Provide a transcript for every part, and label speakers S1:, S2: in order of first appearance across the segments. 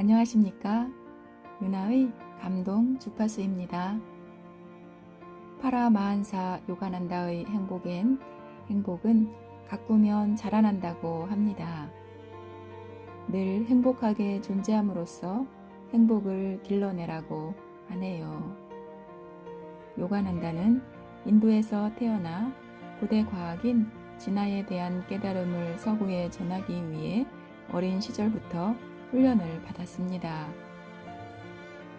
S1: 안녕하십니까? 유나의 감동 주파수입니다. 파라마한사 요가난다의 행복엔 행복은 가꾸면 자라난다고 합니다. 늘 행복하게 존재함으로써 행복을 길러내라고 하네요. 요가난다는 인도에서 태어나 고대 과학인 진화에 대한 깨달음을 서구에 전하기 위해 어린 시절부터 훈련을 받았습니다.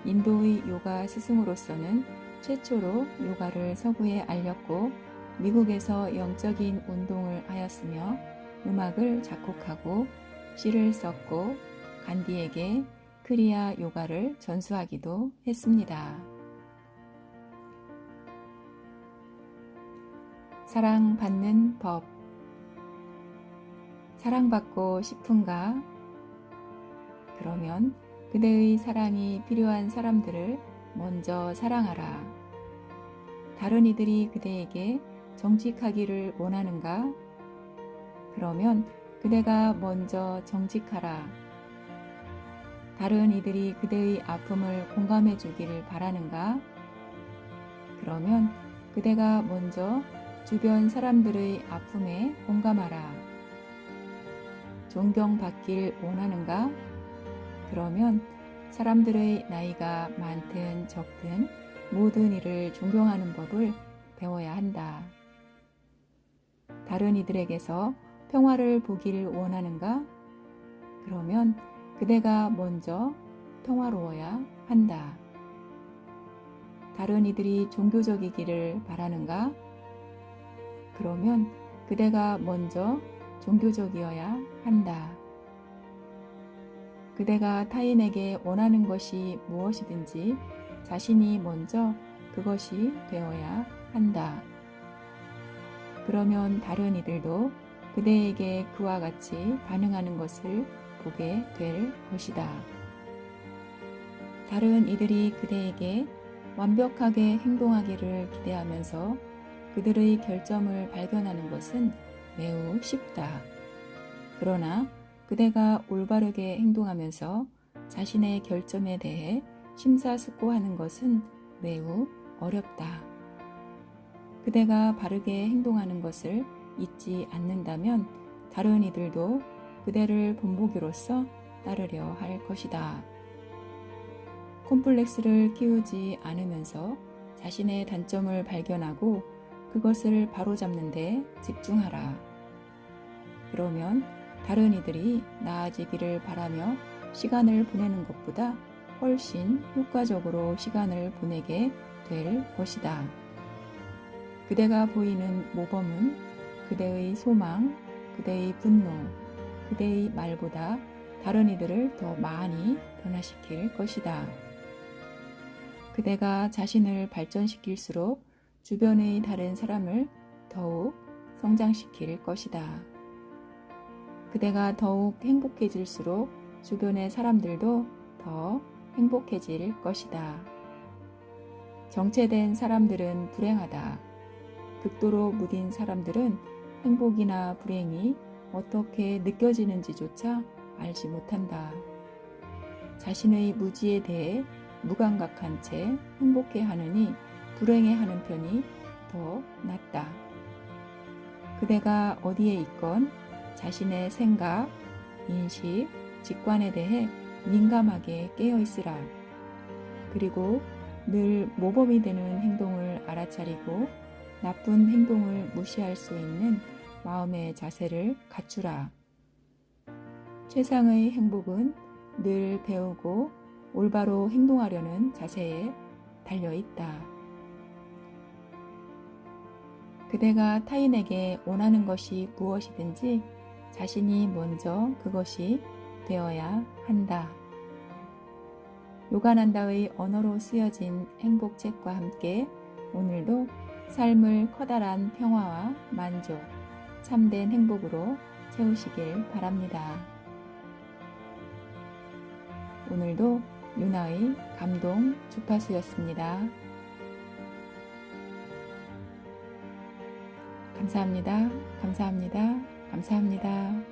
S1: 인도의 요가 스승으로서는 최초로 요가를 서구에 알렸고 미국에서 영적인 운동을 하였으며 음악을 작곡하고 시를 썼고 간디에게 크리아 요가를 전수하기도 했습니다. 사랑받는 법 사랑받고 싶은가? 그러면 그대의 사랑이 필요한 사람들을 먼저 사랑하라. 다른 이들이 그대에게 정직하기를 원하는가? 그러면 그대가 먼저 정직하라. 다른 이들이 그대의 아픔을 공감해 주기를 바라는가? 그러면 그대가 먼저 주변 사람들의 아픔에 공감하라. 존경받길 원하는가? 그러면 사람들의 나이가 많든 적든 모든 이를 존경하는 법을 배워야 한다. 다른 이들에게서 평화를 보길 원하는가? 그러면 그대가 먼저 평화로워야 한다. 다른 이들이 종교적이기를 바라는가? 그러면 그대가 먼저 종교적이어야 한다. 그대가 타인에게 원하는 것이 무엇이든지 자신이 먼저 그것이 되어야 한다. 그러면 다른 이들도 그대에게 그와 같이 반응하는 것을 보게 될 것이다. 다른 이들이 그대에게 완벽하게 행동하기를 기대하면서 그들의 결점을 발견하는 것은 매우 쉽다. 그러나 그대가 올바르게 행동하면서 자신의 결점에 대해 심사숙고하는 것은 매우 어렵다. 그대가 바르게 행동하는 것을 잊지 않는다면 다른 이들도 그대를 본보기로서 따르려 할 것이다. 콤플렉스를 키우지 않으면서 자신의 단점을 발견하고 그것을 바로잡는데 집중하라. 그러면 다른 이들이 나아지기를 바라며 시간을 보내는 것보다 훨씬 효과적으로 시간을 보내게 될 것이다. 그대가 보이는 모범은 그대의 소망, 그대의 분노, 그대의 말보다 다른 이들을 더 많이 변화시킬 것이다. 그대가 자신을 발전시킬수록 주변의 다른 사람을 더욱 성장시킬 것이다. 그대가 더욱 행복해질수록 주변의 사람들도 더 행복해질 것이다. 정체된 사람들은 불행하다. 극도로 무딘 사람들은 행복이나 불행이 어떻게 느껴지는지조차 알지 못한다. 자신의 무지에 대해 무감각한 채 행복해 하느니 불행해 하는 편이 더 낫다. 그대가 어디에 있건 자신의 생각, 인식, 직관에 대해 민감하게 깨어 있으라. 그리고 늘 모범이 되는 행동을 알아차리고 나쁜 행동을 무시할 수 있는 마음의 자세를 갖추라. 최상의 행복은 늘 배우고 올바로 행동하려는 자세에 달려 있다. 그대가 타인에게 원하는 것이 무엇이든지 자신이 먼저 그것이 되어야 한다. 요가난다의 언어로 쓰여진 행복책과 함께 오늘도 삶을 커다란 평화와 만족, 참된 행복으로 채우시길 바랍니다. 오늘도 유나의 감동 주파수였습니다. 감사합니다. 감사합니다. 감사합니다.